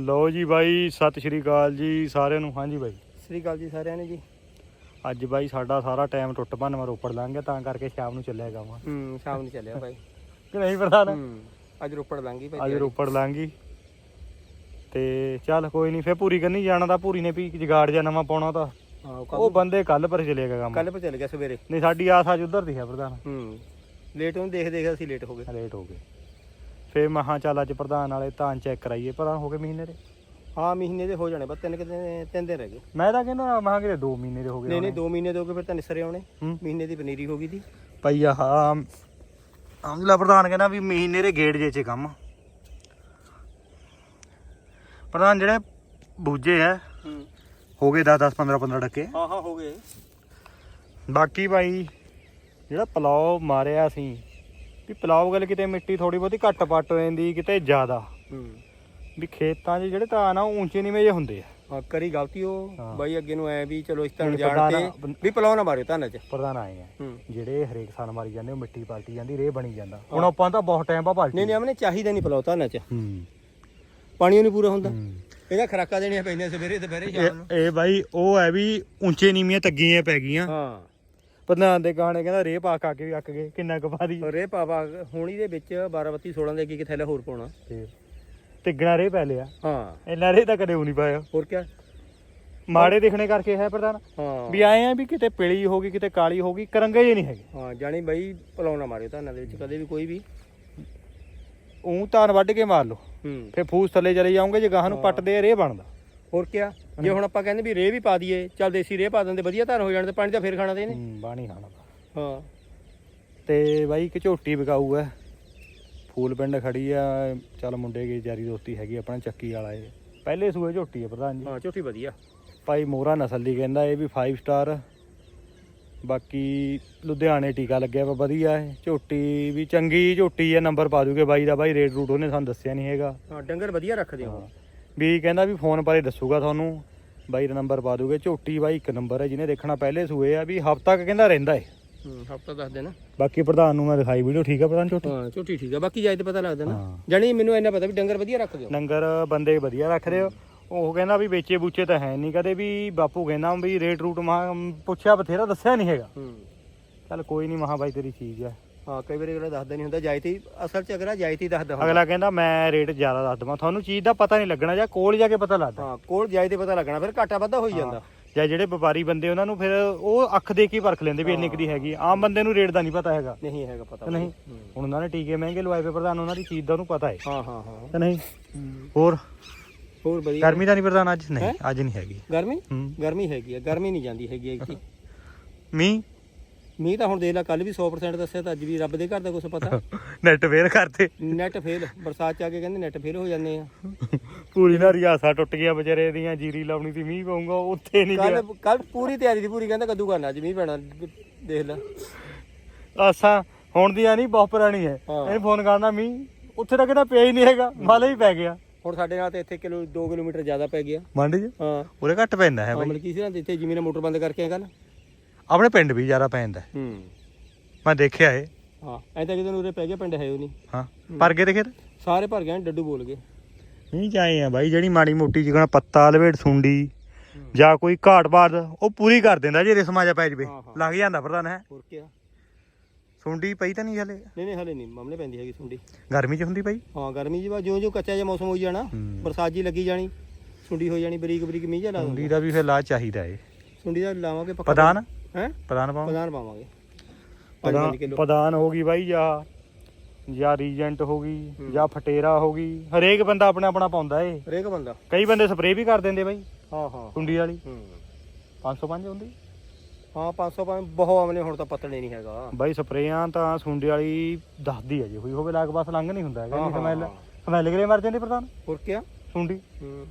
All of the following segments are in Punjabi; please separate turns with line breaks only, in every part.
ਲਓ ਜੀ ਬਾਈ ਸਤਿ ਸ਼੍ਰੀ ਅਕਾਲ ਜੀ ਸਾਰਿਆਂ ਨੂੰ। ਹਾਂਜੀ ਬਾਈ।
ਸ੍ਰੀ ਅਕਾਲ ਜੀ ਸਾਰਿਆਂ ਨੇ ਜੀ।
ਅੱਜ ਬਾਈ ਸਾਡਾ ਸਾਰਾ ਟਾਈਮ ਟੁੱਟ ਭੰਨ ਮੈਂ ਰੋਪੜ ਲੰਘ ਗਿਆ ਤਾਂ ਕਰਕੇ ਸ਼ਾਮ ਨੂੰ ਚੱਲਿਆ ਗਾਵਾਂ
ਹੂੰ ਸ਼ਾਮ ਨੂੰ ਚੱਲਿਆ ਭਾਈ
ਕਿ ਨਹੀਂ ਪ੍ਰਧਾਨ
ਹੂੰ ਅੱਜ ਰੋਪੜ ਲੰਗੀ ਭਾਈ
ਅੱਜ ਰੋਪੜ ਲੰਘੀ ਤੇ ਚੱਲ ਕੋਈ ਨਹੀਂ ਫੇਰ ਪੂਰੀ ਕਰਨੀ ਜਾਣਾ ਤਾਂ ਪੂਰੀ ਨੇ ਵੀ ਜਗਾੜ ਜਾਂ ਨਵਾਂ ਪਾਉਣਾ ਤਾਂ। ਉਹ ਬੰਦੇ ਕੱਲ ਪਰ ਚਲੇਗਾ ਕੰਮ।
ਕੱਲ ਪਰ ਚੱਲ ਗਿਆ ਸਵੇਰੇ।
ਨਹੀਂ ਸਾਡੀ ਆਸ ਅੱਜ ਉਧਰ ਦੀ ਹੈ ਪ੍ਰਧਾਨ।
ਹੂੰ ਲੇਟ ਉਹਨੂੰ ਦੇਖ ਦੇਖ ਅਸੀਂ ਲੇਟ ਹੋ ਗਏ।
ਲੇਟ ਹੋ ਗਏ। ਫੇਰ ਮਹਾ ਚੱਲ ਅੱਜ ਪ੍ਰਧਾਨ ਵਾਲੇ ਤਾਂ ਚੈੱਕ ਕਰਾਈਏ ਪਰ ਹੋ ਗਏ ਮਹੀਨੇ ਦੇ?
ਹਾਂ ਮਹੀਨੇ ਦੇ ਹੋ ਜਾਣੇ ਬਸ ਤਿੰਨ ਕੁ ਦਿਨ ਤਿੰਨ ਦਿਨ ਰਹਿ ਗਏ।
ਮੈਂ ਤਾਂ ਕਹਿੰਦਾ ਮਹਾ ਕਿਤੇ 2 ਮਹੀਨੇ ਦੇ ਹੋ ਗਏ
ਨਹੀਂ ਨਹੀਂ
ਹੋਣੇ।
2 ਮਹੀਨੇ ਦੇ ਹੋ ਗਏ ਫਿਰ ਤਾਂ ਨਿਸਰੇ ਆਉਣੇ।
ਹੂੰ।
ਮਹੀਨੇ ਦੀ ਪਨੀਰੀ ਹੋ ਗਈ ਦੀ।
ਭਾਈ ਆਹ ਆਮਲਾ ਪ੍ਰਧਾਨ ਕਹਿੰਦਾ ਵੀ ਮਹੀਨੇ ਦੇ ਗੇੜ ਜੇ ਚ ਕੰਮ। ਪ੍ਰਧਾਨ ਜਿਹੜੇ ਬੂਝੇ ਆ
ਹੂੰ।
ਹੋ ਗਏ 10 10 15 15 ਟੱਕੇ
ਹਾਂ ਹਾਂ ਹੋ ਗਏ।
ਬਾਕੀ ਭਾਈ ਜਿਹੜਾ ਪਲਾਉ ਮਾਰਿਆ ਸੀ ਵੀ ਪਲਾਉ ਗੱਲ ਕਿਤੇ ਮਿੱਟੀ ਥੋੜੀ ਬਹੁਤੀ ਘੱਟ ਪੱਟ ਹੋ ਜਾਂਦੀ ਕਿਤੇ ਜ਼ਿਆਦਾ।
ਹੂੰ।
ਵੀ ਖੇਤਾਂ 'ਚ ਜਿਹੜੇ ਆ ਉਹ ਉੱਚੇ ਨੀਵੇਂ ਜਿਹੇ ਹੁੰਦੇ ਆ।
ਹਾਂ ਕਰੀ ਗਲਤੀ ਉਹ। ਬਾਈ ਅੱਗੇ ਨੂੰ ਐ ਵੀ ਚਲੋ ਇਸ ਤਰ੍ਹਾਂ ਜਾਣ ਤੇ ਵੀ ਪਲਾਉ ਨਾ ਮਾਰਿਓ ਧਾਨਾਂ ਚ।
ਪ੍ਰਧਾਨ ਆਏ ਆ। ਜਿਹੜੇ ਹਰੇਕ ਸਾਲ ਮਾਰੀ ਜਾਂਦੇ ਉਹ ਮਿੱਟੀ ਪਲਟੀ ਜਾਂਦੀ ਰੇ ਬਣੀ ਜਾਂਦਾ। ਹੁਣ ਆਪਾਂ ਤਾਂ ਬਹੁਤ ਟਾਈਮ ਬਾਅਦ ਪਲਟੀ
ਨਹੀਂ ਨਹੀਂ ਆਪਣੇ ਚਾਹੀਦਾ ਨਹੀਂ ਪਲਾਉ ਧਾਨਾਂ ਚ।
ਹੂੰ।
ਪਾਣੀ ਨਹੀਂ ਪੂਰਾ ਹੁੰਦਾ। ਇਹਦਾ ਖਰਾਕਾ ਦੇਣੀਆਂ ਪੈਂਦੀਆਂ ਸਵੇਰੇ ਦੁਪਹਿਰੇ ਸ਼ਾਮ ਨੂੰ।
ਇਹ ਬਾਈ ਉਹ ਹੈ ਵੀ ਉੱਚੇ ਨੀਵੀਆਂ ਤੱਗੀਆਂ ਪੈ ਗਈਆਂ।
ਹਾਂ।
ਪ੍ਰਧਾਨ ਦੇ ਗਾਣੇ ਕਹਿੰਦਾ ਰੇ ਪਾ ਕਾ ਕੇ ਵੀ ਅੱਕ ਗਏ ਕਿੰਨਾ ਕੁ ਪਾਦੀ
ਰੇ ਪਾਵਾ ਹੋਣੀ ਦੇ ਵਿੱਚ 12 32 16 ਦੇ ਕੀ ਥੈਲਾ ਹੋਰ ਪਾਉਣਾ।
ਤਿੱਗਣਾ ਰੇ ਪੈ ਲਿਆ।
ਹਾਂ।
ਇੰਨਾ ਰੇ ਤਾਂ ਕਦੇ ਉਹ ਨਹੀਂ ਪਾਇਆ।
ਹੋਰ ਕੀ
ਮਾੜੇ ਦਿਖਣੇ ਕਰਕੇ ਹੈ ਪ੍ਰਧਾਨ।
ਹਾਂ।
ਵੀ ਆਏ ਆ ਵੀ ਕਿਤੇ ਪੀਲੀ ਹੋ ਗਈ ਕਿਤੇ ਕਾਲੀ ਹੋ ਗਈ ਕਰੰਗੇ ਜੇ ਨਹੀਂ ਹੈਗੇ।
ਹਾਂ ਜਾਣੀ ਬਾਈ ਪਲਾਉਣਾ ਮਾਰਿਓ ਧਾਨਾਂ ਦੇ ਵਿੱਚ ਕਦੇ ਵੀ ਕੋਈ ਵੀ।
ਉਂ ਧਾਨ ਵੱਢ ਕੇ ਮਾਰ ਲਓ।
ਹੂੰ।
ਫੇ ਫੂਸ ਥੱਲੇ ਚਲੇ ਜਾਓਗੇ ਜੇ ਗਾਹਾਂ ਨੂੰ ਪੱਟਦੇ ਰੇ ਬਣਦਾ।
ਹੋਰ ਕੀ ਜੇ ਹੁਣ ਆਪਾਂ ਕਹਿੰਦੇ ਵੀ ਰੇ ਵੀ ਪਾ ਦਈਏ ਚੱਲ ਦੇਸੀ ਰੇ ਪਾ ਦਿੰਦੇ ਵਧੀਆ ਧਾਨ ਹੋ ਜਾਣ ਤੇ ਪਾਣੀ ਤਾਂ ਫੇਰ ਖਾਣਾ ਤੇ ਇਹਨੇ।
ਹੂੰ ਬਾਣੀ ਖਾਣਾ
ਹਾਂ।
ਤੇ ਬਾਈ ਇੱਕ ਝੋਟੀ ਵਿਕਾਊ ਹੈ। ਫੂਲ ਪਿੰਡ ਖੜੀ ਆ ਚੱਲ ਮੁੰਡੇ ਕੀ ਜਾਰੀ ਦੋਸਤੀ ਹੈਗੀ ਆਪਣਾ ਚੱਕੀ ਵਾਲਾ ਇਹ। ਪਹਿਲੇ ਸੂਏ ਝੋਟੀ ਹੈ ਪ੍ਰਧਾਨ ਜੀ।
ਹਾਂ ਝੋਟੀ ਵਧੀਆ।
ਭਾਈ ਮੋਹਰਾ ਨਸਲ ਦੀ ਕਹਿੰਦਾ ਇਹ ਵੀ 5 ਸਟਾਰ ਬਾਕੀ ਲੁਧਿਆਣੇ ਟੀਕਾ ਲੱਗਿਆ ਵਾ ਵਧੀਆ ਹੈ ਝੋਟੀ ਵੀ ਚੰਗੀ ਝੋਟੀ ਹੈ ਨੰਬਰ ਪਾ ਦੂਗੇ ਬਾਈ ਦਾ। ਬਾਈ ਰੇਟ ਰੂਟ ਉਹਨੇ ਸਾਨੂੰ ਦੱਸਿਆ ਨਹੀਂ ਹੈਗਾ।
ਹਾਂ ਡੰਗਰ ਵਧੀਆ ਰੱਖਦੇ ਹੋ
ਹਾਂ। ਵੀ ਕਹਿੰਦਾ ਵੀ ਫੋਨ ਬਾਰੇ ਦੱਸੂਗਾ ਤੁਹਾਨੂੰ। ਬਾਈ ਦਾ ਨੰਬਰ ਪਾ ਦੂਗੇ। ਝੋਟੀ ਬਾਈ ਇੱਕ ਨੰਬਰ ਹੈ ਜਿਹਨੇ ਦੇਖਣਾ ਪਹਿਲੇ ਸੂਏ ਆ ਵੀ ਹਫਤਾ ਕ ਕਹਿੰਦਾ ਰਹਿੰਦਾ ਏ।
ਹੂੰ ਹਫਤਾ ਦੱਸ ਦੇਣਾ।
ਬਾਕੀ ਪ੍ਰਧਾਨ ਨੂੰ ਮੈਂ ਦਿਖਾਈ ਵੀਡੀਓ ਠੀਕ ਆ ਪ੍ਰਧਾਨ ਝੋਟੀ?
ਹਾਂ ਝੋਟੀ ਠੀਕ ਆ। ਬਾਕੀ ਜਾਇ ਤੇ ਪਤਾ ਲੱਗਦਾ ਨਾ। ਜਾਣੀ ਮੈਨੂੰ ਇੰਨਾ ਪਤਾ ਵੀ ਡੰਗਰ ਵਧੀਆ ਰੱਖਦੇ ਹੋ।
ਨੰਗਰ ਬੰਦੇ ਵਧੀਆ ਰੱਖਦੇ ਹੋ ਉਹ ਕਹਿੰਦਾ ਵੀ ਵੇਚੇ ਬੂਚੇ ਤਾਂ ਹੈ ਨਹੀਂ। ਕਦੇ ਵੀ ਬਾਪੂ ਕਹਿੰਦਾ ਵੀ ਰੇਟ ਰੂਟ ਮਾ ਪੁੱਛਿਆ ਬਥੇਰਾ ਦੱਸਿਆ ਨਹੀਂ ਹੈਗਾ।
ਹੂੰ।
ਚੱਲ ਕੋਈ ਨਹੀਂ ਮਹਾ ਬਾਈ ਤੇਰੀ ਚੀਜ਼ ਆ।
ਹਾਂ ਕਈ ਵਾਰੀ ਅਗਲਾ ਦੱਸਦਾ ਨਹੀਂ ਹੁੰਦਾ ਜਾਇ ਤੇ ਅਸਲ ਚ ਅਗਲਾ ਜਾਇ ਤੇ ਹੀ ਦੱਸਦਾ ਹੁੰਦਾ।
ਅਗਲਾ ਕਹਿੰਦਾ ਮੈਂ ਰੇਟ ਜ਼ਿਆਦਾ ਦੱਸ ਦਵਾਂ। ਤੁਹਾਨੂੰ ਚੀਜ਼ ਦਾ ਪਤਾ ਨਹੀਂ ਲੱਗਣਾ ਜਾਂ ਕੋਲ ਜਾ ਕੇ ਪਤਾ ਲੱਗਦਾ।
ਹਾਂ ਕੋਲ ਜਾਇ ਤੇ ਪਤਾ ਲੱਗਣਾ ਫਿਰ ਘਾਟਾ ਵਾਧਾ ਹੋਈ ਜਾਂਦਾ।
ਜਾਂ ਜਿਹੜੇ ਵਪਾਰੀ ਬੰਦੇ ਉਹਨਾਂ ਨੂੰ ਫਿਰ ਉਹ ਅੱਖ ਦੇ ਕੇ ਪਰਖ ਲੈਂਦੇ ਵੀ ਇੰਨੀ ਕੁ ਦੀ ਹੈਗੀ। ਆਮ ਬੰਦੇ ਨੂੰ ਰੇਟ ਦਾ ਨਹੀਂ ਪਤਾ ਹੈਗਾ।
ਨਹੀਂ ਹੈਗਾ ਪਤਾ
ਨਹੀਂ। ਹੁਣ ਉਹਨਾਂ ਨੇ ਟੀਕੇ ਮਹਿੰਗੇ ਲਵਾਏ ਪਏ ਪ੍ਰਧਾਨ ਉਹਨਾਂ ਦੀ ਚੀਜ਼ ਦਾ ਉਹਨੂੰ ਪਤਾ ਹੈ।
ਹਾਂ ਹਾਂ ਹਾਂ।
ਨਹੀਂ? ਹੋਰ?
ਹੋਰ ਵਧੀਆ।
ਗਰਮੀ ਤਾਂ ਨਹੀਂ ਪ੍ਰਧਾਨ ਅੱਜ? ਨਹੀਂ ਅੱਜ ਨਹੀਂ ਹੈਗੀ।
ਗਰਮੀ? ਗਰਮੀ ਹੈਗੀ ਆ ਗਰਮੀ ਨਹੀਂ ਜਾਂਦੀ ਹੈਗੀ ਇੱਥੇ।
ਮੀਂਹ?
ਮੀਂਹ ਤਾਂ ਹੁਣ ਦੇਖ ਲੈ ਕੱਲ ਵੀ 100% ਦੱਸਿਆ ਤਾਂ ਅੱਜ ਵੀ ਰੱਬ ਦੇ ਘਰ ਦਾ ਕੁਝ ਪਤਾ।
ਨੈਟ ਫੇਰ ਕਰਤੇ
ਨੈਟ ਫੇਲ ਬਰਸਾਤ ਚ ਆ ਕੇ ਕਹਿੰਦੇ ਨੈਟ ਫੇਲ ਹੋ ਜਾਂਦੇ ਆ।
ਪੂਰੀ ਨਾ ਰਿਆਸਾ ਟੁੱਟ ਗਿਆ ਵਿਚਾਰੇ ਦੀਆਂ ਜੀਰੀ ਲਾਉਣੀ ਸੀ ਮੀਂਹ ਪਊਗਾ ਉੱਥੇ ਨਹੀਂ ਗਿਆ।
ਕੱਲ ਕੱਲ ਪੂਰੀ ਤਿਆਰੀ ਦੀ ਪੂਰੀ ਕਹਿੰਦਾ ਕੱਦੂ ਕਰਨਾ ਅੱਜ ਮੀਂਹ ਪੈਣਾ ਦੇਖ ਲੈ।
ਆਸਾਂ ਹੁਣ ਦੀਆਂ ਨਹੀਂ ਬਹੁਤ ਪੁਰਾਣੀ ਹੈ।
ਹਾਂ।
ਇਹਨੂੰ ਫੋਨ ਕਰਨਾ ਮੀਂਹ ਉੱਥੇ ਤਾਂ ਕਿਹਦਾ ਪਿਆ ਹੀ ਨਹੀਂ ਹੈਗਾ ਮਾਲੇ ਹੀ ਪੈ ਗਿਆ।
ਹੁਣ ਸਾਡੇ ਨਾਲ ਤੇ ਇੱਥੇ ਕਿਲੋ 2 ਕਿਲੋਮੀਟਰ ਜ਼ਿਆਦਾ ਪੈ ਗਿਆ।
ਮੰਡ ਜੀ
ਹਾਂ।
ਉਰੇ ਘੱਟ ਪੈਂਦਾ ਹੈ ਬਾਈ।
ਮਤਲਬ ਕੀ ਸੀ ਨਾ ਇੱਥੇ ਜਿਵੇਂ ਨਾ ਮੋਟਰ ਬੰਦ ਕਰਕੇ ਆ ਕੱਲ
ਆਪਣੇ ਪਿੰਡ ਵੀ ਜ਼ਿਆਦਾ ਪੈਂਦਾ ਹੈ।
ਹੂੰ।
ਮੈਂ ਦੇਖਿਆ ਏ
ਹਾਂ ਐਂ ਤਾਂ ਕਿਤੇ ਨੂੰ ਉਰੇ ਪੈ ਗਿਆ ਪਿੰਡ ਹੈ ਉਹ ਨਹੀਂ।
ਹਾਂ ਪਰ ਗਏ ਤੇ ਖੇਤ?
ਸਾਰੇ ਭਰ ਗਏ ਡੱਡੂ ਬੋਲ ਗਏ।
ਨਹੀਂ ਚਾਹੇ ਆ ਬਾਈ ਜਿਹੜੀ ਮਾੜੀ ਮੋਟੀ ਜਿਗਣਾ ਪੱਤਾ ਲਵੇੜ ਸੁੰਡੀ ਜਾਂ ਕੋਈ ਘਾਟ ਬਾਦ ਉਹ ਪੂਰੀ ਕਰ ਦਿੰਦਾ ਜੇ ਰਸਮਾ ਜਾ ਪੈ। ਜਵੇ
ਹਾਂ, ਹਾਂ।
ਲੱਗ ਜਾਂਦਾ ਪ੍ਰਧਾਨ ਹੈ?
ਹੋਰ ਕੀ
ਸੁੰਡੀ ਪਈ ਤਾਂ ਨਹੀਂ ਹਲੇ?
ਨਹੀਂ ਨਹੀਂ ਹਲੇ ਨਹੀਂ ਮਾਮਲੇ ਪੈਂਦੀ ਹੈਗੀ ਸੁੰਡੀ।
ਗਰਮੀ ਚ ਹੁੰਦੀ ਪਈ
ਹਾਂ ਗਰਮੀ ਜੀ ਬਾ ਜਿਉਂ ਜਿਉਂ ਕੱਚਾ ਜਿਹਾ ਮੌਸਮ ਹੋਈ ਜਾਣਾ
ਹੂੰ।
ਬਰਸਾਤ ਜੀ ਲੱਗੀ ਜਾਣੀ ਸੁੰਡੀ ਹੋ ਜਾਣੀ ਬਰੀਕ ਬਰੀਕ ਮੀਂਹ ਜਿਹਾ ਲਾ
ਸੁੰਡੀ ਦਾ ਵੀ ਫਿਰ ਲਾਜ ਚਾਹੀਦਾ ਏ।
ਸੁੰਡੀ ਦਾ ਲਾਵਾਂਗੇ ਪੱਕਾ।
ਪ੍ਰਧਾਨ?
ਹੈ?
ਪ੍ਰਧਾਨ ਪਾਉ
ਪ੍ਰਧਾਨ ਪਾਵਾਂਗੇ। 5
ਪ੍ਰਧਾਨ
ਕਿਲੋ।
ਪ੍ਰਧਾਨ ਹੋ ਗਈ ਬਾਈ ਜਾਂ ਜਾਂ ਰੀਜੈਂਟ ਹੋ ਗਈ ਜਾਂ ਫਟੇਰਾ ਹੋ ਗਈ। ਹਰੇਕ ਬੰਦਾ ਆਪਣਾ ਆਪਣਾ ਪਾਉਂਦਾ ਏ।
ਹਰੇਕ ਬੰਦਾ।
ਕਈ ਬੰਦੇ ਸਪਰੇਅ ਵੀ ਕਰ ਦਿੰਦੇ ਬਾਈ।
ਹਾਂ ਹਾਂ।
ਕੁੰਡੀ ਵਾਲੀ।
ਹੂੰ।
505 ਹੁੰਦੀ।
ਹਾਂ 500 ਪੰਜ ਬਹੁਤ ਆਮਨੇ ਹੁਣ ਤਾਂ ਪਤਲੇ ਨਹੀਂ ਹੈਗਾ।
ਬਾਈ ਸਪਰੇਆਂ ਤਾਂ ਸੁੰਡੀ ਵਾਲੀ ਦੱਸਦੀ ਹੈ ਜੇ ਹੋਈ ਹੋਵੇ ਲਾਗ ਪਾਸ ਲੰਘ ਨਹੀਂ ਹੁੰਦਾ ਹੈਗਾ ਨਹੀਂ ਸਮੈਲ। ਸਮੈਲ ਕਰੇ ਮਰ ਜਾਂਦੀ ਪ੍ਰਧਾਨ।
ਹੋਰ ਕੀ
ਸੁੰਡੀ।
ਹੂੰ।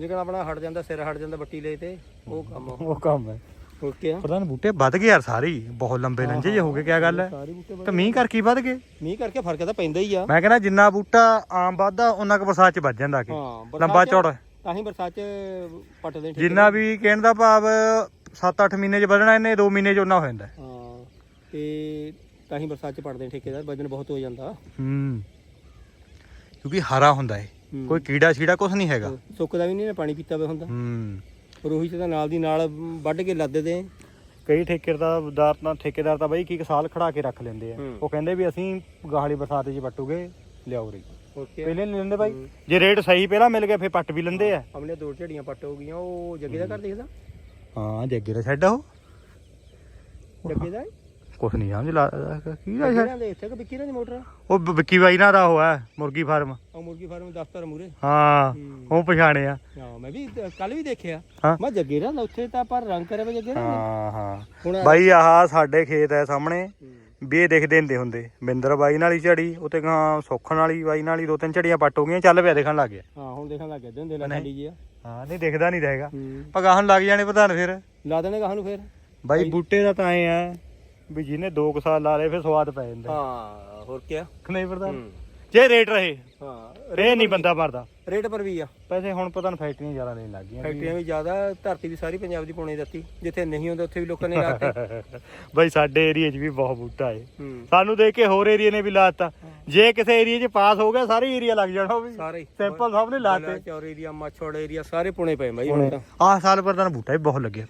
ਜੇਕਰ ਆਪਣਾ ਹਟ ਜਾਂਦਾ ਸਿਰ ਹਟ ਜਾਂਦਾ ਬੱਟੀ ਲੈ ਤੇ ਉਹ ਕੰਮ
ਉਹ ਕੰਮ ਹੈ
ਹੋਰ ਕੀ
ਪ੍ਰਧਾਨ ਬੂਟੇ ਵੱਧ ਗਏ ਯਾਰ ਸਾਰੇ ਹੀ। ਬਹੁਤ ਲੰਬੇ ਲੰਜੇ ਜੇ ਹੋ ਗਏ ਕਿਆ ਗੱਲ ਹੈ?
ਸਾਰੇ ਬੂਟੇ
ਤੇ ਮੀਂਹ ਕਰਕੇ ਹੀ ਵੱਧ ਗਏ।
ਮੀਂਹ ਕਰਕੇ ਫ਼ਰਕ ਤਾਂ ਪੈਂਦਾ ਹੀ ਆ।
ਮੈਂ ਕਹਿੰਦਾ ਜਿੰਨਾ ਬੂਟਾ ਆਮ ਵੱਧਦਾ ਉਹਨਾਂ ਕੁ ਬਰਸਾਤ ਚ ਵੱਜ ਜਾਂਦਾ ਕਿ
ਹਾਂ ਬਰਸਾਤ
ਲੰਬਾ
ਚ-
ਚੌੜਾ।
ਤਾਂ ਹੀ ਬਰਸਾਤ ਚ ਪੱਟਦੇ ਠੀਕ
ਜਿੰਨਾ ਵੀ ਕਹਿਣ ਦਾ ਭਾਵ 7-8 ਮਹੀਨੇ ਚ ਵਧਣਾ ਇਹਨੇ 2 ਮਹੀਨੇ ਚ ਉਹਨਾਂ ਹੋ ਜਾਂਦਾ।
ਹਾਂ ਤੇ ਤਾਂ ਹੀ ਬਰਸਾਤ ਚ ਪੜਦੇ ਠੇਕੇਦਾਰ ਵਜਨ ਬਹੁਤ ਹੋ ਜਾਂਦਾ।
ਹੂੰ। ਕਿਉਂਕਿ ਹਰਾ ਹੁੰਦਾ ਏ।
ਹੂੰ।
ਕੋਈ ਕੀੜਾ ਛੀੜਾ ਕੁਝ ਨਹੀਂ ਹੈਗਾ।
ਸੁੱਕਦਾ ਵੀ ਨਹੀਂ ਨਾ ਪਾਣੀ ਪੀਤਾ ਵੇ ਹੁੰਦਾ।
ਹੂੰ।
ਰੋਹੀ ਚ ਤਾਂ ਨਾਲ ਦੀ ਨਾਲ ਵੱਢ ਕੇ ਲੱਦ ਦੇ।
ਕਈ ਠੇਕੇਦਾਰ ਤਾਂ ਠੇਕੇਦਾਰ ਤਾਂ ਬਾਈ ਕੀ ਸਾਲ ਖੜਾ ਕੇ ਰੱਖ ਲੈਂਦੇ ਆ। ਉਹ ਕਹਿੰਦੇ ਵੀ ਅਸੀਂ ਗਾਹਲੀ ਬਰਸਾਤ 'ਚ ਪੱਟੂਗੇ ਲਿਆਓ ਰੀ
ਓਕੇ।
ਪਹਿਲੇ ਨਹੀਂ ਲੈਂਦੇ ਬਾਈ। ਜੇ ਰੇਟ ਸਹੀ ਪਹਿਲਾਂ ਮਿਲ ਗਿਆ ਫੇਰ ਪੱਟ ਵੀ ਲੈਂਦੇ ਆ।
ਅਮਲੇ ਦੋ ਝੜੀਆਂ ਪੱਟ ਹੋ ਗਈਆਂ ਉਹ ਜੱਗੇ ਦਾ ਘਰ ਦਿਖਦਾ?
ਹਾਂ ਜੱਗੇ ਦਾ ਛੱਡ ਉਹ।
ਜੱਗੇ ਦਾ
ਕੁਛ ਨਹੀਂ ਸਮਝ ਲਾ ਕੀ ਦਾ
ਨਾਲ ਦੇ ਇੱਥੇ ਕਿ ਵਿੱਕੀ ਨਾਲ ਦੀ ਮੋਟਰ ਆ?
ਉਹ ਬ- ਵਿੱਕੀ ਬਾਈ ਨਾਲ ਦਾ ਉਹ ਹੈ ਮੁਰਗੀ ਫਾਰਮ।
ਉਹ ਮੁਰਗੀ ਫਾਰਮ ਦਫ਼ਤਰ ਮੂਰੇ ਹਾਂ।
ਉਹ ਪਛਾਣਿਆ
ਹਾਂ ਮੈਂ ਵੀ ਕੱਲ ਵੀ ਦੇਖਿਆ।
ਹਾਂ।
ਮੈਂ ਜੱਗੇ ਨਾਲ ਉੱਥੇ ਤਾਂ ਪਰ ਰੰਗ ਕਰਿਆ ਵਾ ਜੱਗੇ ਨਾਲ।
ਹਾਂ ਹਾਂ।
ਹੁਣ
ਬਾਈ ਆਹ ਸਾਡੇ ਖੇਤ ਹੈ ਸਾਹਮਣੇ।
ਹੂੰ।
ਵੀ ਇਹ ਦਿਖਦੇ ਹੁੰਦੇ ਹੁੰਦੇ। ਬਿੰਦਰ ਬਾਈ ਨਾਲ ਹੀ ਝੜੀ ਉਤੇ ਗਾਂ ਸੁੱਖਣ ਵਾਲੀ ਬਾਈ ਨਾਲ ਹੀ ਦੋ ਤਿੰਨ ਝੜੀਆਂ ਪੱਟ ਹੋ ਗਈਆਂ ਚੱਲ ਪਿਆ ਦੇਖਣ ਲੱਗ ਗਿਆ।
ਹਾਂ ਹੁਣ ਦੇਖਣ ਲੱਗ ਗਏ ਦਿੰਦੇ ਲੈ
ਨਹੀਂ।
ਸਾਡੀ ਜੀ ਆ।
ਹਾਂ ਨਹੀਂ ਦਿਖਦਾ ਨਹੀਂ ਰਹੇਗਾ।
ਹੂੰ।
ਪਗਾਹਨ ਲੱਗ ਜਾਣੇ ਪ੍ਰਧਾਨ ਫਿਰ।
ਲਾ ਦੇਣੇ ਕਹਾਂ ਨੂੰ ਫੇਰ।
ਬਾਈ ਬੂਟੇ ਦਾ ਤਾਂ ਐ ਆ। ਵੀ ਜਿਹਨੇ 2 ਸਾਲ ਲਾ ਲਏ ਫਿਰ ਸਵਾਦ ਪੈ ਜਾਂਦਾ।
ਹਾਂ ਹੋਰ ਕੀ
ਨਹੀਂ ਪ੍ਰਧਾਨ
ਹੂੰ।
ਜੇ ਰੇਟ ਰਹੇ
ਹਾਂ
ਰੇ ਨਹੀਂ ਬੰਦਾ ਮਰਦਾ।
ਰੇਟ ਪਰ ਵੀ ਆ।
ਪੈਸੇ ਹੁਣ ਪਤਾ ਨਹੀਂ ਫੈਕਟਰੀਆਂ ਜ਼ਿਆਦਾ ਲੈਣ ਲੱਗ ਗਈਆਂ।
ਫੈਕਟਰੀਆਂ ਵੀ ਜ਼ਿਆਦਾ ਧਰਤੀ ਵੀ ਸਾਰੀ ਪੰਜਾਬ ਦੀ ਪਾਉਣੀ ਦਿੱਤੀ। ਜਿੱਥੇ ਨਹੀਂ ਹੁੰਦਾ ਉੱਥੇ ਵੀ ਲੋਕਾਂ ਨੇ ਲਾਤੇ
ਬਾਈ ਸਾਡੇ ਏਰੀਆ 'ਚ ਵੀ ਬਹੁਤ ਬੂਟਾ ਏ।
ਹੂੰ।
ਸਾਨੂੰ ਦੇਖ ਕੇ ਹੋਰ ਏਰੀਆ ਨੇ ਵੀ ਲਾਤਾ ਜੇ ਕਿਸੇ ਏਰੀਆ 'ਚ ਪਾਸ ਹੋ ਗਿਆ ਸਾਰੇ ਏਰੀਆ ਲੱਗ ਜਾਣਾ ਉਹ ਵੀ।
ਸਾਰੇ। ਹੀ।
ਸਿੰਪਲ ਸਭ ਨੇ ਲਾਤੇ
ਚੌਰ ਏਰੀਆ ਮਾਛੋੜ ਏਰੀਆ ਸਾਰੇ ਪੁਣੇ ਪਏ ਬਾਈ ਹੁਣ ਤਾਂ।
ਆਹ ਸਾਲ ਪ੍ਰਧਾਨ ਬੂਟਾ ਵੀ ਬਹੁਤ ਲੱਗਿਆ।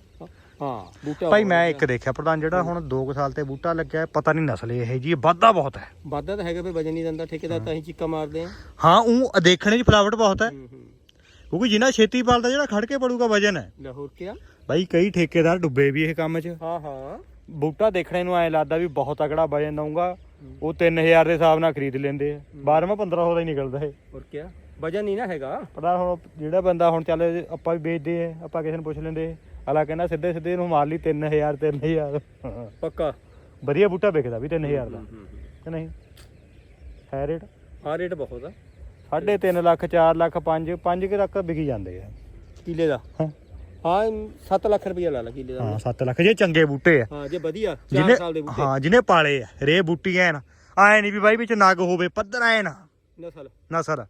ਹਾਂ ਬੂਟਾ
ਭਾਈ ਮੈਂ ਇੱਕ ਦੇਖਿਆ ਪ੍ਰਧਾਨ ਜਿਹੜਾ ਹੁਣ 2 ਸਾਲ ਤੇ ਬੂਟਾ ਲੱਗਿਆ ਪਤਾ ਨਹੀਂ ਨਸਲ ਇਹ ਜੀ ਵਾਧਾ ਬਹੁਤ ਹੈ।
ਵਾਧਾ ਤਾਂ ਹੈਗਾ ਫੇ ਵਜਨ ਨਹੀਂ ਦਿੰਦਾ ਠੇਕੇਦਾਰ ਤਾਂ ਹੀ। ਚੀਕਾ ਮਾਰਦੇ ਆ
ਹਾਂ ਉਹ ਦੇਖਣੇ 'ਚ ਫਲਾਵਟ ਬਹੁਤ ਹੈ। ਕਿਉਂਕਿ ਜਿੰਨਾ ਛੇਤੀ ਪਾਲਦਾ ਜਿਹੜਾ ਖੜ ਕੇ ਪੜੂਗਾ ਵਜਨ ਹੈ।
ਲਾਹੌਰ ਕਿਆ?
ਬਾਈ ਕਈ ਠੇਕੇਦਾਰ ਡੁੱਬੇ ਵੀ ਇਹ ਕੰਮ 'ਚ।
ਹਾਂ ਹਾਂ।
ਬੂਟਾ ਦੇਖਣੇ ਨੂੰ ਐ ਲੱਗਦਾ ਵੀ ਬਹੁਤ ਤਕੜਾ ਵਜਨ ਦਊਗਾ ਉਹ 3000 ਦੇ ਹਿਸਾਬ ਨਾਲ ਖਰੀਦ ਲੈਂਦੇ ਆ। 12ਵਾਂ 1500 ਦਾ ਹੀ ਨਿਕਲਦਾ ਇਹ।
ਹੋਰ ਕਿਆ? ਵਜਨ ਨਹੀਂ ਨਾ ਹੈਗਾ।
ਪਤਾ ਹੁਣ ਜਿਹੜਾ ਬੰਦਾ ਹੁਣ ਚੱਲ ਆਪਾਂ ਵੀ ਵੇਚਦੇ ਆ ਆਪਾਂ ਕਿਸੇ ਨੂੰ ਪੁੱਛ ਲੈਂਦੇ ਅਲਾ ਕਹਿੰਦਾ ਸਿੱਧੇ ਸਿੱਧੇ ਇਹਨੂੰ ਮਾਰ ਲਈ 3000 3000
ਪੱਕਾ?
ਵਧੀਆ ਬੂਟਾ ਵਿਕਦਾ ਵੀ 3000 ਦਾ। ਕਿ ਨਹੀਂ? ਹੈ ਰੇਟ?
ਬਹੁਤ ਆ।
ਸਾਢੇ 3 ਲੱਖ 4 ਲੱਖ 5 5 ਕੇ ਤੱਕ ਵਿਕੀ ਜਾਂਦੇ ਆ।
ਕਿੱਲੇ ਦਾ?
ਹਾਂ।
ਹਾਂ 7 ਲੱਖ ਰੁਪਇਆ ਲਾ ਲਾ ਕਿੱਲੇ ਦਾ।
ਹਾਂ 7 ਲੱਖ। ਜੇ ਚੰਗੇ ਬੂਟੇ ਆ।
ਹਾਂ ਜੇ ਵਧੀਆ 4
ਜਿਹਨੇ
ਸਾਲ ਦੇ ਬੂਟੇ।
ਹਾਂ ਜਿਹਨੇ ਪਾਲੇ ਆ। ਰੇ ਬੂਟੀ ਐਨ। ਆਏ ਨਹੀਂ ਵੀ ਬਾਈ ਵਿੱਚ ਨਗ ਹੋਵੇ ਪੱਧਰ
ਨਸਲ।
ਨਾ ਸਰ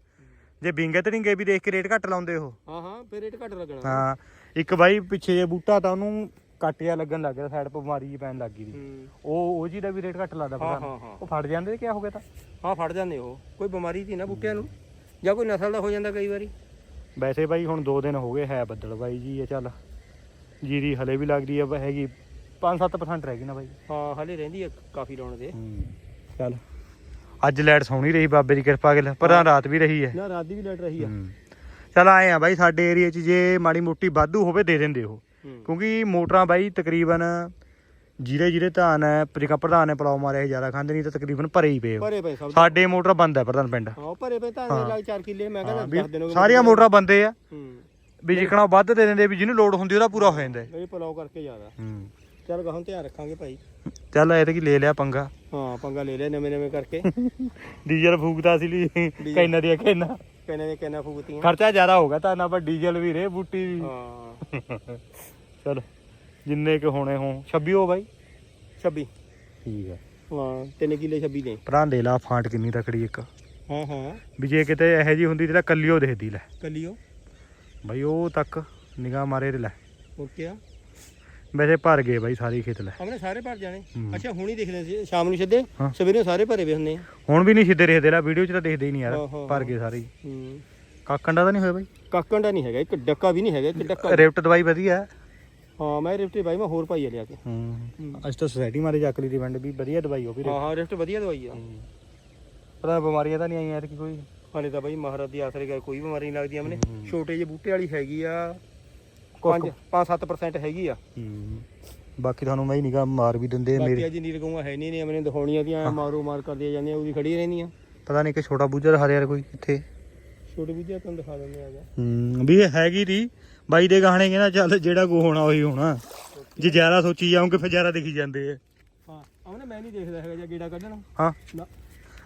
ਜੇ ਬਿੰਗੇ ਤੜਿੰਗੇ ਵੀ ਦੇਖ ਕੇ ਰੇਟ ਘੱਟ ਲਾਉਂਦੇ ਉਹ।
ਹਾਂ ਹਾਂ ਫੇ ਰੇਟ ਘੱਟ ਲੱਗਣਾ।
ਹਾਂ। ਇੱਕ ਬਾਈ ਪਿੱਛੇ ਜੇ ਬੂਟਾ ਤਾਂ ਉਹਨੂੰ ਕੱਟ ਜਿਹਾ ਲੱਗਣ ਲੱਗ ਗਿਆ ਸਾਈਡ ਬਿਮਾਰੀ ਜੀ ਪੈਣ ਲੱਗ ਗਈ ਦੀ
ਹੂੰ।
ਉਹ ਉਹ ਜੀ ਦਾ ਵੀ ਰੇਟ ਘੱਟ ਲੱਗਦਾ
ਹਾਂ
ਪਤਾ
ਹਾਂ ਹਾਂ।
ਉਹ ਫੜ ਜਾਂਦੇ ਕੀ ਹੋ ਗਿਆ ਤਾਂ?
ਹਾਂ ਫੜ ਜਾਂਦੇ ਉਹ। ਕੋਈ ਬਿਮਾਰੀ ਸੀ ਨਾ ਬੂਟਿਆਂ ਨੂੰ? ਜਾਂ ਕੋਈ ਨਸਲ ਦਾ ਹੋ ਜਾਂਦਾ ਕਈ ਵਾਰੀ?
ਵੈਸੇ ਬਾਈ ਹੁਣ 2 ਦਿਨ ਹੋ ਗਏ ਹੈ ਬੱਦਲ ਬਾਈ ਜੀ ਇਹ ਚੱਲ। ਜੀਰੀ ਹਲੇ ਵੀ ਲੱਗਦੀ ਆ ਬ- ਹੈਗੀ 5-7% ਰਹਿ ਗਈ ਨਾ ਬਾਈ।
ਹਾਂ ਹਲੇ ਰਹਿੰਦੀ ਆ ਕਾਫੀ ਲਾਉਣ ਦੇ।
ਚੱਲ। ਅੱਜ ਲਾਈਟ ਸੋਹਣੀ ਰਹੀ ਬਾਬੇ ਦੀ ਕਿਰਪਾ ਗਿਲ ਪਰ ਰਾਤ ਵੀ ਰਹੀ ਹੈ।
ਨਾ ਰਾਤ ਦੀ ਵੀ ਲੈਟ ਰਹੀ ਆ।
ਹੂੰ। ਚੱਲ ਆਏ ਆ ਬਾਈ ਸਾਡੇ ਏਰੀਆ 'ਚ ਜੇ ਮਾੜੀ ਮੋਟੀ ਵਾਧੂ ਹੋਵੇ ਦੇ ਦਿੰਦੇ ਉਹ। ਕਿਉਂਕਿ ਮੋਟਰਾਂ ਬਾਈ ਤਕਰੀਬਨ ਜਿਹੜੇ ਜਿਹੜੇ ਧਾਨ ਹੈ ਪ੍ਰਿਕਾ ਪ੍ਰਧਾਨ ਨੇ ਪਲਾਉ ਮਾਰਿਆ ਜ਼ਿਆਦਾ ਖਾਂਦੇ ਨਹੀਂ ਤਾਂ ਤਕਰੀਬਨ ਭਰੇ ਹੀ ਪਏ।
ਭਰੇ ਪਏ ਸਭ
ਸਾਡੇ ਮੋਟਰ ਬੰਦ ਹੈ ਪ੍ਰਧਾਨ ਪਿੰਡ।
ਹਾਂ ਭਰੇ ਪਏ ਤਾਂ ਲੱਗ 4 ਕਿੱਲੇ ਮੈਂ ਕਹਿੰਦਾ
ਵੀ
10 ਦਿਨ ਹੋ ਗਏ
ਸਾਰੀਆਂ ਮੋਟਰਾਂ ਬੰਦੇ ਆ। ਵੀ ਜਿਕਣਾ ਵੱਧ ਦੇ ਦਿੰਦੇ ਵੀ ਜਿਹਨੂੰ ਲੋਡ ਹੁੰਦੀ ਉਹਦਾ ਪੂਰਾ ਹੋ ਜਾਂਦਾ। ਹੈ।
ਪਲਾਉ ਕਰਕੇ ਜ਼ਿਆਦਾ।
ਹੂੰ।
ਚੱਲ ਗਾਹਾਂ ਧਿਆਨ ਰੱਖਾਂਗੇ ਭਾਈ।
ਚੱਲ ਇਹ ਤਾਂ ਕੀ ਲੈ ਲਿਆ ਪੰਗਾ।
ਹਾਂ ਪੰਗਾ ਲੈ ਲਿਆ ਨਵੇਂ ਨਵੇਂ ਕਰਕੇ।
ਡੀਜ਼ਲ ਫੂਕਦਾ ਸੀ ਲਈ ਕੈਨਾ ਦੀਆਂ ਕੈਨਾ।
ਕਹਿੰਦੇ ਨੇ ਕਿੰਨਾ ਫੂਕਤੀਆਂ
ਖਰਚਾ ਜ਼ਿਆਦਾ ਹੋ ਗਿਆ ਤਾਂ ਨਾ ਪਰ ਡੀਜ਼ਲ ਵੀ ਰੇ ਬੂਟੀ ਵੀ।
ਹਾਂ।
ਚਲ ਜਿੰਨੇ ਕੁ ਹੋਣੇ ਹੋ 26 ਹੋ ਬਾਈ।
26
ਠੀਕ ਹੈ
ਹਾਂ ਤਿੰਨ ਕਿੱਲੇ 26 ਦੇ।
ਭਰਾ ਦੇ ਲਾ ਫਾਂਟ ਕਿੰਨੀ ਤਕੜੀ ਇੱਕ।
ਹਾਂ ਹਾਂ।
ਵੀ ਜੇ ਕਿਤੇ ਇਹੋ ਜੀ ਹੁੰਦੀ ਤਾਂ ਕੱਲਿਓ ਦੇਖਦੀ ਲੈ।
ਕੱਲਿਓ
ਬਾਈ ਉਹ ਤੱਕ ਨਿਗਾਹ ਮਾਰੇ ਤੇ ਲੈ।
ਹੋਰ ਕੀ
ਵੈਸੇ ਭਰ ਗਏ ਬਾਈ ਸਾਰੇ ਖੇਤ ਲੈ।
ਆਪਣੇ ਸਾਰੇ ਭਰ ਜਾਣੇ।
ਹੂੰ।
ਅੱਛਾ ਹੁਣ ਹੀ ਦੇਖਦੇ ਸੀ ਸ਼ਾਮ ਨੂੰ ਸਿੱਧੇ?
ਹਾਂ।
ਸਵੇਰੇ ਸਾਰੇ ਭਰੇ ਵੇ ਹੁੰਦੇ ਆ।
ਹੁਣ ਵੀ ਨਹੀਂ ਸਿੱਧੇ ਰਹਦੇ ਲਾ ਵੀਡੀਓ 'ਚ ਤਾਂ ਦੇਖਦੇ ਹੀ ਨਹੀਂ ਯਾਰ।
ਹਾਂ, ਹਾਂ,
ਭਰ ਗਏ ਸਾਰੇ ਹੀ।
ਹੂੰ।
ਕਾਕੰਡਾ ਤਾਂ ਨਹੀਂ ਹੋਇਆ ਬਾਈ?
ਕਾਕਣ ਦਾ ਨਹੀਂ ਹੈਗਾ ਇੱਕ ਡੱਕਾ ਵੀ ਨਹੀਂ ਹੈਗਾ ਇੱਕ ਡੱਕਾ।
ਰਿਫਟ ਦਵਾਈ ਵਧੀਆ।
ਹਾਂ ਮੈਂ ਰਿਫਟ ਬਾਈ ਮੈਂ ਹੋਰ ਪਾਈ ਆ ਲਿਆ ਕੇ।
ਹੂੰ। ਅੱਜ ਤਾਂ ਸੁਸਾਇਟੀ ਮਾਰੇ ਚੱਕ ਲਈ ਦੀ ਵੰਡ ਵੀ ਵਧੀਆ ਦਵਾਈ ਉਹ ਵੀ
ਹਾਂ ਹਾਂ ਰਿਫਟ ਵਧੀਆ ਦਵਾਈ ਆ।
ਪਤਾ ਬਿਮਾਰੀਆਂ ਤਾਂ ਨਹੀਂ ਆਈਆਂ ਐਤਕੀ ਕੋਈ।
ਹਾਲੇ ਤਾਂ ਬਾਈ ਮਹਾਰਾਜ ਦੀ ਆਸਰੇ ਗੱਲ ਕੋਈ ਬਿਮਾਰੀ ਨਹੀਂ ਲੱਗਦੀ ਆਪਣੇ।
ਹੂੰ।
ਛੋਟੇ ਜਿਹੇ ਬੂਟੇ ਵਾਲੀ ਹੈਗੀ ਆ।
ਕੁਛ
5 5-7% ਹੈਗੀ ਆ।
ਹੂੰ। ਬਾਕੀ ਤੁਹਾਨੂੰ ਮੈਂ ਹੀ ਨਿਗਾਹ ਮਾਰ ਵੀ ਦਿੰਦੇ ਆ
ਬਾਕੀ
ਮੇਰੇ।
ਅੱਜ ਨੀਰ ਗਊਆਂ ਹੈ ਨਹੀਂ ਨੇ ਆਪਣੇ ਦਿਖਾਉਣੀਆਂ ਦੀਆਂ ਮਾਰੋ ਮਾਰ ਕਰਦੀਆਂ ਜਾਂਦੀਆਂ ਉਹਦੀ ਖੜੀ ਰਹਿੰਦੀਆਂ
ਪਤਾ ਨਹੀਂ ਕਿ ਛੋਟਾ ਬੂਝਰ ਹਰਿਆ ਯਾਰ ਕੋਈ ਕਿੱਥੇ
ਛੋਟੇ ਬੂਝੇ ਤੁਹਾਨੂੰ ਦਿਖਾ ਦਿੰਦੇ ਆਗਾ
ਹੂੰ ਵੀ ਇਹ ਹੈਗੀ ਦੀ ਬਾਈ ਦੇ ਗਾਣੇ ਕਹਿੰਦਾ ਚੱਲ ਜਿਹੜਾ ਕੋ ਹੋਣਾ ਉਹੀ ਹੋਣਾ। ਜੇ ਜ਼ਿਆਦਾ ਸੋਚੀ ਜਾਓਗੇ ਫਿਰ ਜ਼ਿਆਦਾ ਦਿਖੀ ਜਾਂਦੇ ਆ।
ਹਾਂ ਆਮਨੇ ਮੈਂ ਨਹੀਂ ਦੇਖਦਾ ਹੈਗਾ ਜਾਂ ਗੇੜਾ ਕੱਢਣਾ।
ਹਾਂ।
ਨਾ।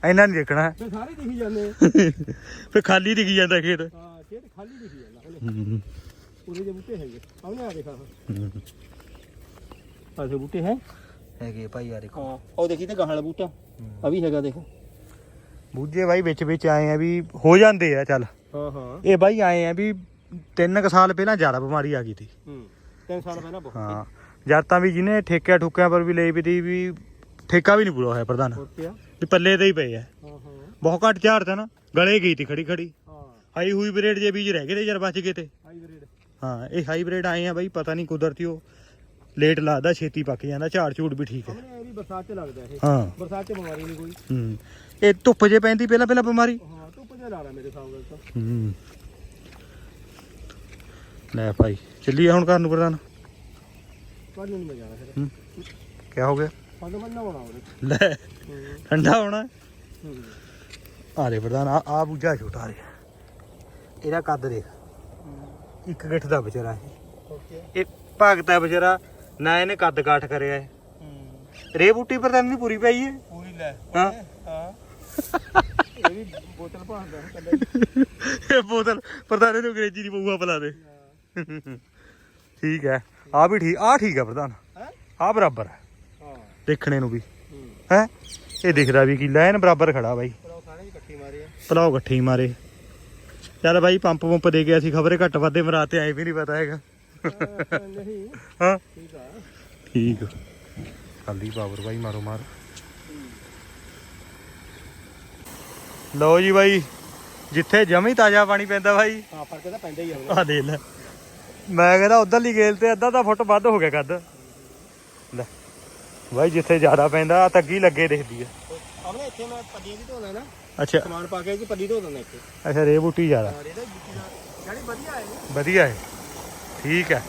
ਇੰਨਾ ਨਹੀਂ ਦੇਖਣਾ।
ਤੇ ਸਾਰੇ ਦਿਖੀ ਜਾਂਦੇ ਆ।
ਫਿਰ ਖਾਲੀ ਦਿਖੀ ਜਾਂਦਾ ਖੇਤ।
ਹਾਂ ਖੇਤ ਖਾਲੀ ਦਿਖੀ ਜਾਂਦਾ। ਹਲੇ ਪੂਰੇ ਜਿਹੇ ਬੂਟੇ ਹੈਗੇ। ਆਮਨੇ ਆ ਦੇਖਾ। ਆਸੇ ਬੂਟੇ ਹੈ।
ਹੈਗੇ ਭਾਈ ਯਾਰ
ਹਾਂ ਉਹ ਦੇਖੀ ਤੇ ਗਾਹਾਂ ਵਾਲਾ ਬੂਟਾ। ਆ ਵੀ ਹੈਗਾ ਦੇਖ।
ਬੂਝੇ ਬਾਈ ਵਿੱਚ ਵਿੱਚ ਆਏ ਆ ਵੀ ਹੋ ਜਾਂਦੇ ਆ ਚੱਲ।
ਹਾਂ ਹਾਂ।
ਇਹ ਬਾਈ ਆਏ ਆ ਵੀ ਤਿੰਨ ਕੁ ਸਾਲ ਪਹਿਲਾਂ ਜ਼ਿਆਦਾ ਬਿਮਾਰੀ ਆ ਗਈ ਸੀ
ਹੂੰ ਤਿੰਨ ਸਾਲ ਪਹਿਲਾਂ ਬਹੁਤ
ਹਾਂ ਜਦ ਤਾਂ ਵੀ ਜਿਹਨੇ ਠੇਕਿਆਂ ਠੁਕਿਆਂ ਪਰ ਵੀ ਲਈ ਵੀ ਵੀ ਠੇਕਾ ਵੀ ਨਹੀਂ ਪੂਰਾ ਹੋਇਆ ਪ੍ਰਧਾਨ।
ਆ
ਵੀ ਪੱਲੇ ਤੇ ਹੀ ਪਏ ਆ।
ਹਾਂ ਹਾਂ।
ਬਹੁਤ ਘੱਟ ਝਾੜ ਤਾ ਨਾ ਗਲੇ ਗਈ ਤੀ ਖੜੀ ਖੜੀ
ਹਾਂ।
ਹਾਈ ਹੋਈ ਬ੍ਰੇਡ ਜੇ ਬੀਜ ਰਹਿ ਗਏ ਤੇ ਯਾਰ ਬਚ ਗਏ ਤੇ। ਹਾਂ ਇਹ ਹਾਈਬ੍ਰਿਡ ਆਏ ਆ ਬਾਈ ਪਤਾ ਨਹੀਂ ਕੁਦਰਤੀ ਉਹ ਲੇਟ ਲੱਗਦਾ ਛੇਤੀ ਪੱਕ ਜਾਂਦਾ ਝਾੜ ਝੂੜ ਵੀ ਠੀਕ ਹੈ।
ਇਹ ਵੀ ਬਰਸਾਤ 'ਚ ਲੱਗਦਾ ਇਹ।
ਹਾਂ।
ਬਰਸਾਤ 'ਚ ਬਿਮਾਰੀ ਨਹੀਂ ਕੋਈ।
ਹੂੰ ਇਹ ਧੁੱਪ ਜੇ ਪੈਂਦੀ ਪਹਿਲਾਂ ਪਹਿਲਾਂ ਬਿਮਾਰੀ?
ਹਾਂ ਧੁੱਪ 'ਚ ਲਾ ਲਾ ਮੇਰੇ ਹਿਸਾਬ ਨਾਲ ਤਾਂ।
ਹੂੰ। ਲੈ ਭਾਈ ਚੱਲੀਏ ਹੁਣ ਘਰ ਨੂੰ ਪ੍ਰਧਾਨ।
ਕੱਲ ਨੂੰ ਮੈਂ ਜਾਣਾ ਫਿਰ।
ਹੂੰ ਕੀ ਹੋ ਗਿਆ?
ਹੋਣਾ ਉਹਦੇ।
ਲੈ ਠੰਡਾ ਹੋਣਾ। ਆ ਦੇ ਪ੍ਰਧਾਨ ਆ ਆ ਬੂਝਾ ਛੋਟਾ ਰੇ ਇਹਦਾ ਕੱਦ ਦੇਖ। ਇੱਕ ਗਿੱਠ ਦਾ ਵਿਚਾਰਾ
ਓਕੇ।
ਇਹ ਭਗਤਾ ਵਿਚਾਰਾ ਨਾ ਇਹਨੇ ਕੱਦ ਕਾਠ ਕਰਿਆ ਹੈ
ਹੂੰ।
ਰੇ ਬੂਟੀ ਪ੍ਰਧਾਨ ਦੀ ਪੂਰੀ ਪਈ ਹੈ
ਪੂਰੀ ਲੈ।
ਹਾਂ।
ਹਾਂ। ਇਹ ਵੀ ਬੋਤਲ ਭਾਂਦਾ ਕੱਲਾ
ਇਹ ਬੋਤਲ ਪ੍ਰਧਾਨ ਇਹਨੂੰ ਅੰਗਰੇਜ਼ੀ ਦੀ ਪਊਆ ਪਿਲਾ ਦੇ ਠੀਕ ਹੈ। ਆ ਵੀ ਠੀਕ ਆ ਠੀਕ ਹੈ ਪ੍ਰਧਾਨ।
ਹੈ?
ਆ ਬਰਾਬਰ ਹੈ।
ਹਾਂ।
ਦੇਖਣੇ ਨੂੰ ਵੀ।
ਹੂੰ।
ਇਹ ਦਿਖਦਾ ਵੀ ਕੀ ਲਾਈਨ ਬਰਾਬਰ ਖੜਾ ਬਾਈ।
ਪਰ ਉਹ ਖਾਣੇ ਇਕੱਠੀ ਮਾਰੀ
ਭਲਾਓ ਇਕੱਠੇ ਮਾਰੇ। ਚੱਲ ਬਾਈ ਪੰਪ ਪੰਪ ਦੇ ਗਿਆ ਸੀ ਖਬਰੇ ਘੱਟ ਵਾਧੇ ਮਰਾਤੇ ਆਏ ਵੀ ਨਹੀਂ ਪਤਾ ਹੈਗਾ।
ਨਹੀਂ
ਹਾਂ।
ਠੀਕ ਆ।
ਠੀਕ ਖਾਲੀ ਪਾਵਰ ਬਾਈ ਮਾਰੋ ਮਾਰ। ਲਓ ਜੀ ਬਾਈ ਜਿੱਥੇ ਜਮੀ ਤਾਜ਼ਾ ਪਾਣੀ ਪੈਂਦਾ ਬਾਈ।
ਹਾਂ ਫ਼ਰਕ ਤਾਂ ਪੈਂਦਾ ਹੀ ਆ ਹੁਣ
ਆ ਦੇ ਲੈ। ਮੈਂ ਕਹਿੰਦਾ ਉਧਰਲੀ ਗੇਲ ਤੇ ਅੱਧਾ ਤਾਂ ਫੁੱਟ ਵੱਧ ਹੋ ਗਿਆ ਕੱਦ। ਲੈ ਬਾਈ ਜਿੱਥੇ ਜ਼ਿਆਦਾ ਪੈਂਦਾ ਤੱਗੀ ਲੱਗੇ ਦਿਖਦੀ ਆ।
ਆਪਣੇ ਇੱਥੇ ਮੈਂ ਪੱਲੀ ਦੀ ਧੋਣਾ ਨਾ।
ਅੱਛਾ।
ਸਮਾਨ ਪਾ ਕੇ ਕਿ ਪੱਲੀ ਧੋ ਦਿੰਦਾ ਇੱਥੇ।
ਅੱਛਾ ਰੇ ਬੂਟੀ ਜ਼ਿਆਦਾ।
ਜੁੱਤੀ ਜਿਹੜੀ ਵਧੀਆ ਹੈ
ਵਧੀਆ ਹੈ। ਠੀਕ ਹੈ।